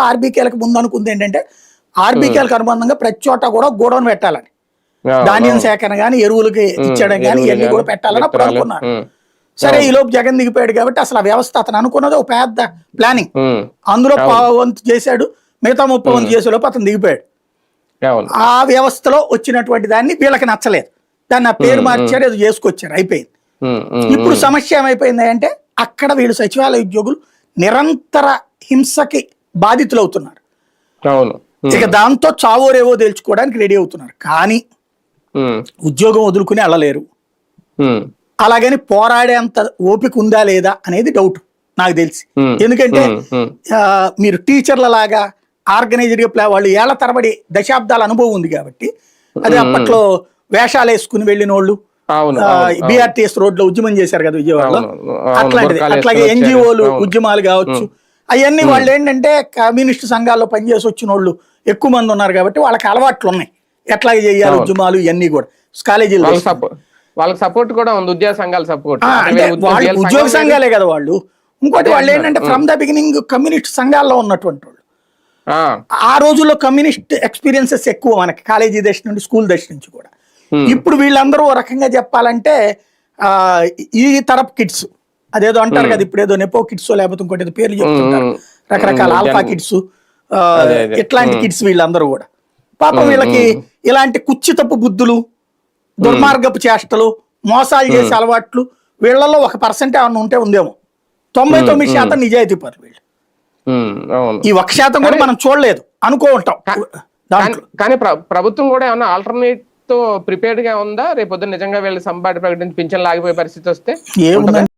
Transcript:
అప్పట్లో ఆర్బీకేలకు ముందు అనుకుంది ఏంటంటే ఆర్బీకేలకు అనుబంధంగా ప్రతి చోట కూడా గోడౌన్ పెట్టాలని. ధాన్యం. సేకరణ కానీ ఎరువులకి ఇచ్చడం కానీ ఇవన్నీ కూడా పెట్టాలని అప్పుడు అనుకున్నారు. ఉమ్, సరే ఈ లోపు జగన్ దిగిపోయాడు కాబట్టి అసలు ఆ వ్యవస్థ అతను అనుకున్నది ఒక పెద్ద ప్లానింగ్ అందులో పావు వంతు చేశాడు మిగతా ముప్పై వంతు చేసే లోపు అతను దిగిపోయాడు. ఆ వ్యవస్థలో వచ్చినటువంటి దాన్ని వీళ్ళకి నచ్చలేదు. దాన్ని ఆ పేరు మార్చారు ఏదో చేసుకొచ్చారు అయిపోయింది. ఇప్పుడు సమస్య ఏమైపోయింది అంటే అక్కడ వీళ్ళు సచివాలయ ఉద్యోగులు నిరంతర హింసకి బాధితులు అవుతున్నారు అవును ఇక దాంతో చావోరేవో తెలుసుకోవడానికి రెడీ అవుతున్నారు. కానీ ఉద్యోగం వదులుకుని ఉమ్, అలాగని పోరాడేంత ఓపిక ఉందా లేదా అనేది డౌట్ నాకు తెలిసి. ఎందుకంటే మీరు టీచర్ల లాగా ఆర్గనైజర్గా ప్లా వాళ్ళు ఏళ్ళ తరబడి దశాబ్దాల అనుభవం ఉంది కాబట్టి అదే అప్పట్లో వేషాలు వేసుకుని వెళ్ళిన వాళ్ళు బీఆర్టీఎస్ రోడ్లో ఉద్యమం చేశారు కదా విజయవాడలో. అట్లాంటిది. అట్లాగే ఎన్జిఓలు. ఉద్యమాలు కావచ్చు అవన్నీ వాళ్ళు ఏంటంటే కమ్యూనిస్ట్ సంఘాల్లో పనిచేసి వచ్చిన వాళ్ళు ఎక్కువ మంది ఉన్నారు కాబట్టి వాళ్ళకి అలవాట్లు ఉన్నాయి ఎట్లా చేయాలి ఉద్యమాలు ఇవన్నీ కూడా. కాలేజీలో వాళ్ళకి సపోర్ట్ కూడా ఉంది. ఉద్యోగ సంఘాల సపోర్ట్. వాళ్ళు ఉద్యోగ సంఘాలే కదా వాళ్ళు. ఇంకోటి వాళ్ళు ఏంటంటే ఫ్రమ్ ద బిగినింగ్ కమ్యూనిస్ట్ సంఘాల్లో ఉన్నటువంటి వాళ్ళు. ఆ. రోజుల్లో కమ్యూనిస్ట్ ఎక్స్పీరియన్సెస్ ఎక్కువ మనకి. కాలేజీ దశ నుండి స్కూల్ దశ నుంచి కూడా. ఇప్పుడు వీళ్ళందరూ రకంగా చెప్పాలంటే ఈ తరపు కిడ్స్ అదేదో అంటారు కదా ఇప్పుడు ఏదో నెపో కిడ్స్ లేకపోతే ఇంకోటి ఏదో పేర్లు చెప్తుంటారు. రకరకాల. Alpha kids. ఇట్లాంటి కిడ్స్ వీళ్ళందరూ కూడా. పాపం వీళ్ళకి ఇలాంటి కుచ్చితపు బుద్ధులు దుర్మార్గపు చేష్టలు మోసాలు చేసే అలవాట్లు వీళ్ళలో ఒక పర్సెంట్ ఏమన్నా ఉంటే ఉందేమో. తొంభై తొమ్మిది శాతం నిజాయితీ పరులు వీళ్ళు. ఈ ఒక శాతం కూడా మనం చూడలేదు అనుకో ఉంటాం. కానీ- ప్ర- ప్రభుత్వం కూడా ఏమన్నా ఆల్టర్నేట్తో ప్రిపేర్డ్గా ఉందా? రేపొద్దున నిజంగా వీళ్ళు సంబాటి ప్రకటించి పింఛన్ లాగిపోయే పరిస్థితి వస్తే ఏముందంటే